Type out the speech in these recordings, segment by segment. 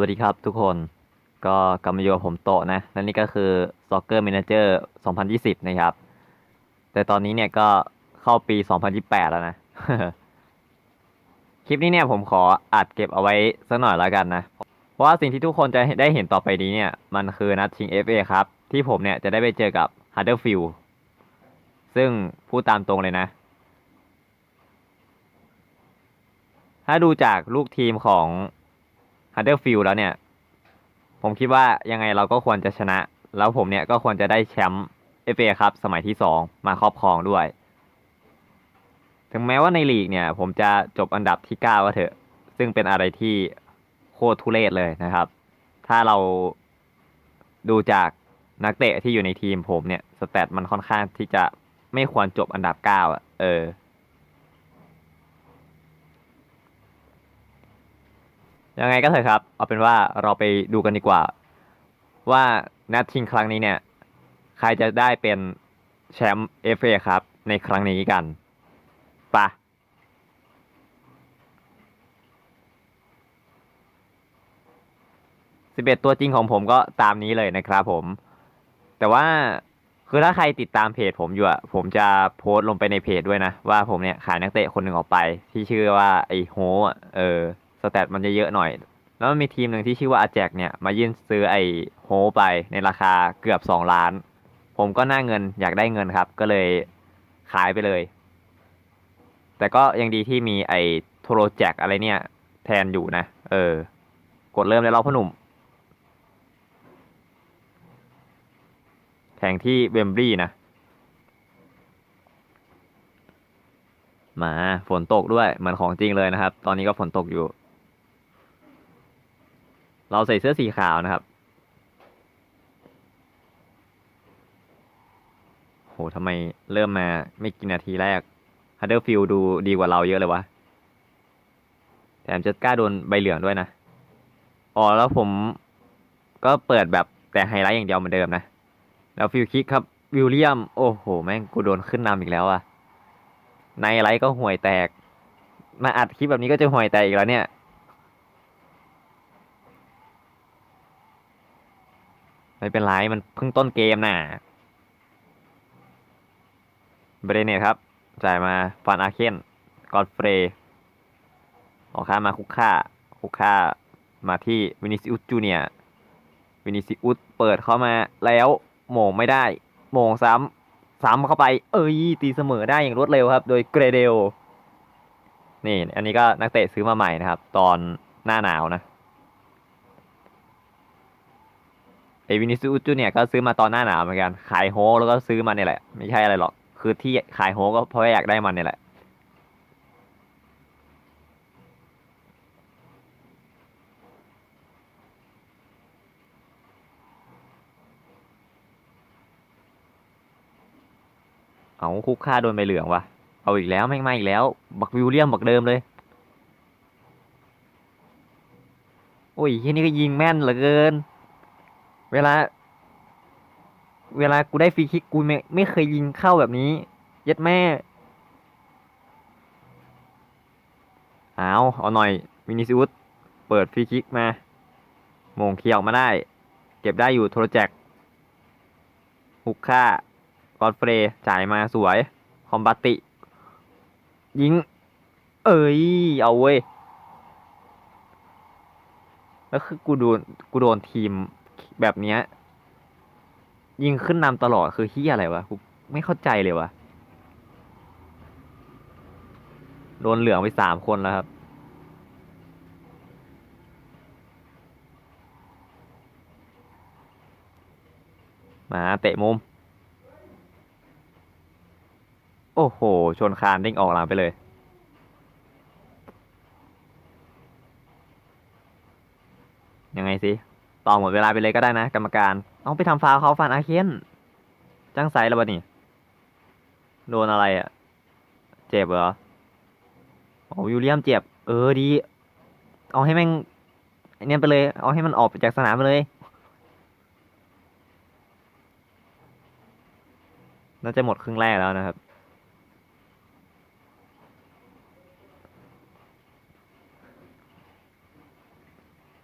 วัสดีครับทุกคนก็กลับมาอยู่กับผมโตะนะและนี่ก็คือ Soccer Manager 2020 นะครับ แต่ตอนนี้เนี่ยก็เข้าปี 2028 แล้วนะ คลิปนี้เนี่ยผมขออัดเก็บเอาไว้สักหน่อยแล้วกันนะ เพราะว่าสิ่งที่ทุกคนจะได้เห็นต่อไปนี้เนี่ย มันคือนัดชิง FA ครับ ที่ผมเนี่ยจะได้ไปเจอกับ Huddersfield ซึ่งพูดตามตรงเลยนะ ถ้าดูจากลูกทีมของ ฮันเดอร์ฟิลแล้วเนี่ย ผมคิดว่ายังไงเราก็ควรจะชนะ แล้วผมเนี่ยก็ควรจะได้แชมป์เอฟเอครับสมัยที่สองมาครอบครองด้วย ถึงแม้ว่าในลีกเนี่ย ผมจะจบอันดับที่เก้าก็เถอะ ซึ่งเป็นอะไรที่โคตรทุเรศเลยนะครับ ถ้าเราดูจากนักเตะที่อยู่ในทีมผมเนี่ย สแตทมันค่อนข้างที่จะไม่ควรจบอันดับเก้าอะ เออ ยังไงก็เถอะครับ เอาเป็นว่าเราไปดูกันดีกว่า ว่านัดชิงครั้งนี้เนี่ย ใครจะได้เป็นแชมป์เอฟเอครับ ในครั้งนี้กันปะสิบเอ็ดตัวจริงของผมก็ตามนี้เลยนะครับผม แต่ว่าคือถ้าใครติดตามเพจผมอยู่อะผมจะโพสต์ลงไปในเพจด้วยนะ ว่าผมเนี่ยขายนักเตะคนหนึ่งออกไป ที่ชื่อว่าไอโฮอะเออ แตทมันจะเยอะหน่อย แล้วมันมีทีมหนึ่งที่ชื่อว่าอาแจกเนี่ยมายื่นซื้อไอ้โฮไปในราคาเกือบสองล้าน ผมก็น่าเงินอยากได้เงินครับ ก็เลยขายไปเลย แต่ก็ยังดีที่มีไอ้โทรแจกอะไรเนี่ย แทนอยู่นะ เออ กดเริ่มเลยเราพ่อหนุ่ม แข่งที่เวมบลีย์นะมาฝนตกด้วย เหมือนของจริงเลยนะครับ ตอนนี้ก็ฝนตกอยู่ เราใส่เสื้อสีขาวนะครับ โหทำไมเริ่มมาไม่กี่นาทีแรกฮัตเดอร์ฟิลดูดีกว่าเราเยอะเลยวะ แถมจะกล้าโดนใบเหลืองด้วยนะ อ๋อแล้วผมก็เปิดแบบแต่ไฮไลท์อย่างเดียวเหมือนเดิมนะ แล้วฟิลคิกครับ วิลเลียม โอ้โห แม่งกูโดนขึ้นนำอีกแล้วอะในไลท์ก็ห่วยแตก มาอัดคลิปแบบนี้ก็จะห่วยแตกอีกแล้วเนี่ย ไม่เป็นไรมันเพิ่งต้นเกมน่ะเบรเนตครับ จ่ายมาฟานอาเคนกอดเฟร์ออกข้ามาคุกค่า คุกค่ามาที่วินิซิอุสจูเนียวินิซิอุสเปิดเข้ามาแล้วโมงไม่ได้ โมงซ้ำซ้ำเข้าไป เอ้ยตีเสมอได้อย่างรวดเร็วครับ โดยเกรเดลนี่ อันนี้ก็นักเตะซื้อมาใหม่นะครับ ตอนหน้าหนาวนะ ไอวินิซูอุจูเนี่ยก็ซื้อมาตอนหน้าหนาวเหมือนกัน ขายโฮแล้วก็ซื้อมาเนี่ยแหละ ไม่ใช่อะไรหรอก คือที่ขายโฮก็เพราะอยากได้มันเนี่ยแหละ เอาคุกค่าโดนใบเหลืองวะเอาอีกแล้วแม่งมาอีกแล้ว บักวิลเลียมบักเดิมเลยโอ้ยที่นี่ก็ยิงแม่นเหลือเกิน เวลา เวลากูได้ฟรีคิกกูไม่ไม่เคยยิงเข้าแบบนี้ เย็ดแม่เอาเอาหน่อยวินิซิอุสเปิดฟรีคิกมาโมงเคียร์ออกมาได้ เก็บได้อยู่โทรแจ็คฮุกค่ากอดเฟรจ่ายมาสวย คอมบัตติ ยิง เอ้ย เอาเว้ย แล้วคือกูโดนกูโดนทีม แบบเนี้ย ยิงขึ้นนำตลอดคือที่อะไรวะกูไม่เข้าใจเลยวะโดนเหลืองไปสามคนแล้วครับมาเตะมุม โอ้โห ชนคานเด้งออกหลังไปเลย ยังไงสิ ต่อหมดเวลาไปเลยก็ได้นะกรรมการต้องไปทำฟาวเขาฟันอาเคนจ้างไซแล้วบะนี่ โดนอะไรอะ่ะ เจ็บเหรอโอ้วิลเลียมเจ็บ เออดี เอาให้แม่งเนี่ยไปเลย เอาให้มันออกจากสนามไปเลยน่าจะหมดครึ่งแรกแล้วนะครับ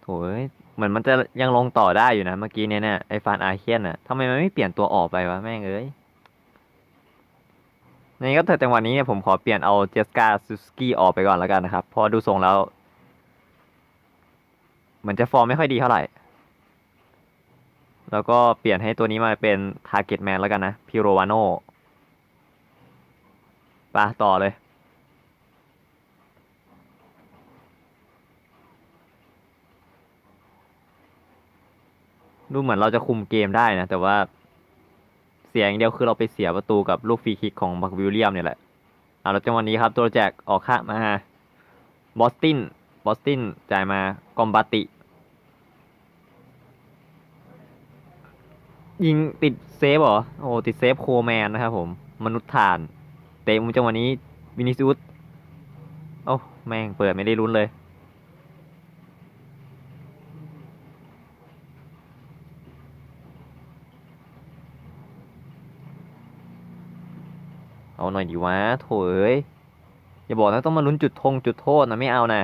โถยเหมือนมันจะยังลงต่อได้อยู่นะเมื่อกี้เนี่ยเนี่ยไอฟานอาเคียนอะทำไมมันไม่เปลี่ยนตัวออกไปวะแม่งเอ้ยนี่ก็แต่จังหวะนี้เนี่ยผมขอเปลี่ยนเอาเจสกาซูสกี้ออกไปก่อนแล้วกันนะครับพอดูทรงแล้วเหมือนจะฟอร์มไม่ค่อยดีเท่าไหร่ แล้วก็เปลี่ยนให้ตัวนี้มาเป็นทาร์เก็ตแมนแล้วกันนะพิโรวาโนไปต่อเลย ดูเหมือนเราจะคุมเกมได้นะ แต่ว่าเสียอย่างเดียวคือเราไปเสียประตูกับลูกฟรีคิกของบักวิลเลียมเนี่ยแหละเอาแล้วจังหวะนี้ครับ ตัวแจกออกข้างมาบอสตินบอสตินจ่ายมากอมบาติ ยิงติดเซฟเหรอ โอ้ติดเซฟโคแมนนะครับผม มนุษย์ฐาน เตะมุมจังหวะนี้วินิซิอุสโอ้แม่งเปิดไม่ได้ลุ้นเลย เอาหน่อยดีวะโถเอ้ยอย่าบอกนะต้องมาลุ้นจุดทงจุดโทษนะไม่เอานะ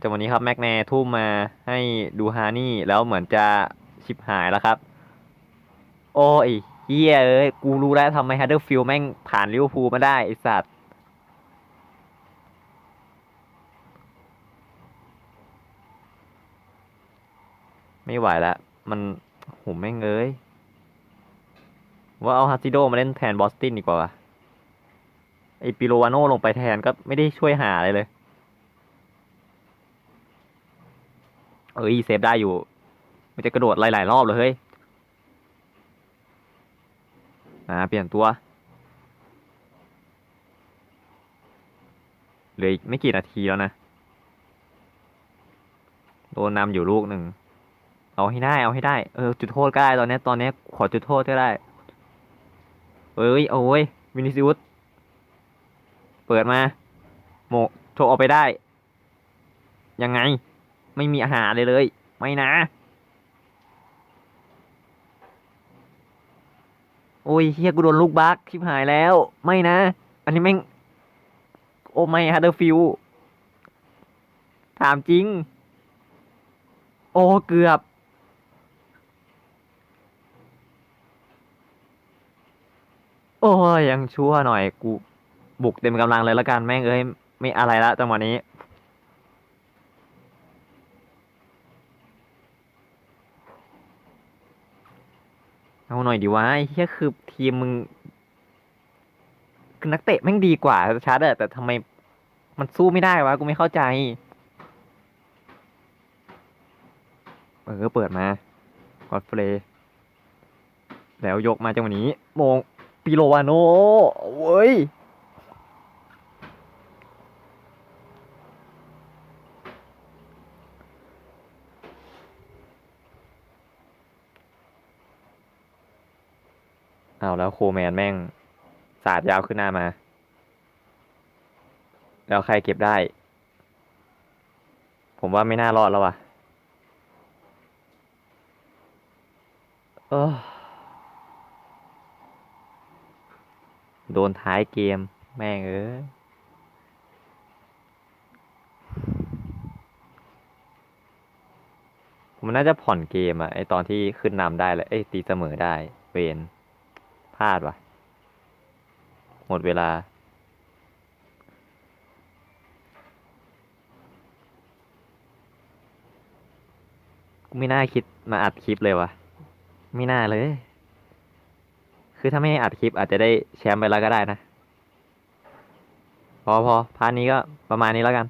จังวะนี้ครับแม็กแนทุ่มมาให้ดูฮานี่แล้วเหมือนจะชิบหายแล้วครับ โอ้ยเฮียเอ้ยกูรู้แล้วทำไมฮัดเดอร์ฟิลแม่งผ่านลิเวอร์พูลมาได้ไอสัตว์ไม่ไหวแล้วมันโหแม่งเอ้ย ว่าเอาฮาซิโดมาเล่นแทนบอสตินดีกว่าวะไอปิโรวาโนลงไปแทนก็ไม่ได้ช่วยหาอะไรเลย เอ้ยเซฟได้อยู่ มันจะกระโดดหลาย ๆ รอบเลยเฮ้ยอ่าเปลี่ยนตัวเหลืออีกไม่กี่นาทีแล้วนะโดนนำอยู่ลูกหนึ่ง เอาให้ได้เอาให้ได้ เออ จุดโทษก็ได้ตอนนี้ตอนนี้ขอจุดโทษก็ได้ เอ้ยโอ้ยวินิซิอุสเปิดมาโมกโชว์ออกไปได้ ยังไง ไม่มีอาหารเลยเลย ไม่นะ โอ้ยเฮียกูโดนลูกบักชิบหายแล้ว ไม่นะ อันนี้แม่ง โอ้ไม่ฮัตเตอร์ฟิลถามจริง โอ้เกือบ โอ้ยยังชั่วหน่อยกูบุกเต็มกำลังเลยละกันแม่งเอ้ยไม่อะไรละจังหวะนี้ เอาหน่อยดีวะไอ้เฮียคือทีมมึงคือนักเตะแม่งดีกว่าชัดอะแต่ทำไมมันสู้ไม่ได้วะ กูไม่เข้าใจ เออเปิดมากอดเฟลแล้วยกมาจังหวะนี้ โมง ปิโลวาโนเว้ยเอาแล้วโคแมนแม่ง สาดยาวขึ้นหน้ามา แล้วใครเก็บได้ ผมว่าไม่น่ารอดแล้วว่ะ เออ โดนท้ายเกม แม่งเอ้ยผมน่าจะผ่อนเกมอะไอตอนที่ขึ้นนำได้เลยเอ้ยตีเสมอได้ เวนพลาดว่ะหมดเวลา ไม่น่าคิดมาอัดคลิปเลยวะไม่น่าเลย คือถ้าไม่อัดคลิปอาจจะได้แชมป์ไปแล้วก็ได้นะ พอพอพาร์ทนี้ก็ประมาณนี้แล้วกัน